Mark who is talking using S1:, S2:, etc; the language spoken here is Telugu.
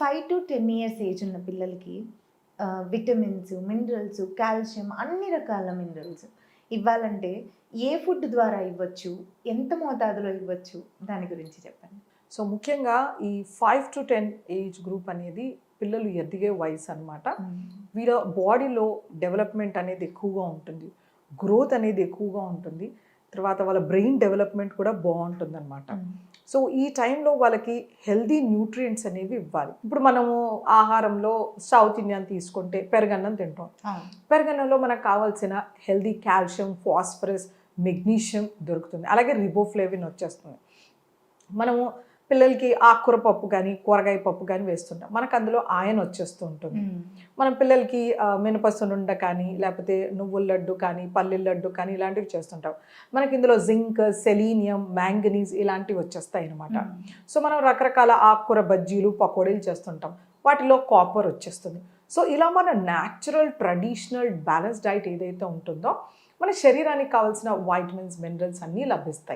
S1: Five to ten years age ఉన్న పిల్లలకి విటమిన్స్ మినరల్స్ కాల్షియం అన్ని రకాల మినరల్స్ ఇవ్వాలంటే ఏ ఫుడ్ ద్వారా ఇవ్వచ్చు ఎంత మోతాదులో ఇవ్వచ్చు దాని గురించి చెప్పండి.
S2: సో ముఖ్యంగా ఈ five to ten age group అనేది పిల్లలు ఎదిగే వయసు అనమాట వీళ్ళ బాడీలో డెవలప్మెంట్ అనేది ఎక్కువగా ఉంటుంది. గ్రోత్ అనేది ఎక్కువగా ఉంటుంది. తర్వాత వాళ్ళ బ్రెయిన్ డెవలప్మెంట్ కూడా బాగుంటుంది అనమాట సో ఈ టైంలో వాళ్ళకి హెల్దీ న్యూట్రియంట్స్ అనేవి ఇవ్వాలి. ఇప్పుడు మనము ఆహారంలో సౌత్ ఇండియన్ తీసుకుంటే పెరగన్నం తింటాం. పెరగన్నంలో మనకు కావాల్సిన హెల్దీ కాల్షియం ఫాస్ఫరస్ మెగ్నీషియం దొరుకుతుంది. అలాగే రిబోఫ్లేవిన్ వచ్చేస్తుంది. మనము పిల్లలకి ఆకుకూర పప్పు కానీ కూరగాయ పప్పు కానీ వేస్తుంటాం. మనకు అందులో ఆయన్ వచ్చేస్తూ ఉంటుంది. మనం పిల్లలకి మినపసునుండ కానీ లేకపోతే నువ్వుల లడ్డు కానీ పల్లీల లడ్డు కానీ ఇలాంటివి చేస్తుంటాం. మనకి ఇందులో జింక్ సెలీనియం మ్యాంగనీస్ ఇలాంటివి వచ్చేస్తాయి అనమాట సో మనం రకరకాల ఆకుకూర బజ్జీలు పకోడీలు చేస్తుంటాం. వాటిలో కాపర్ వచ్చేస్తుంది. సో ఇలా మన న్యాచురల్ ట్రెడిషనల్ బ్యాలెన్స్ డైట్ ఏదైతే ఉంటుందో మన శరీరానికి కావాల్సిన వైటమిన్స్ మినరల్స్ అన్నీ లభిస్తాయి.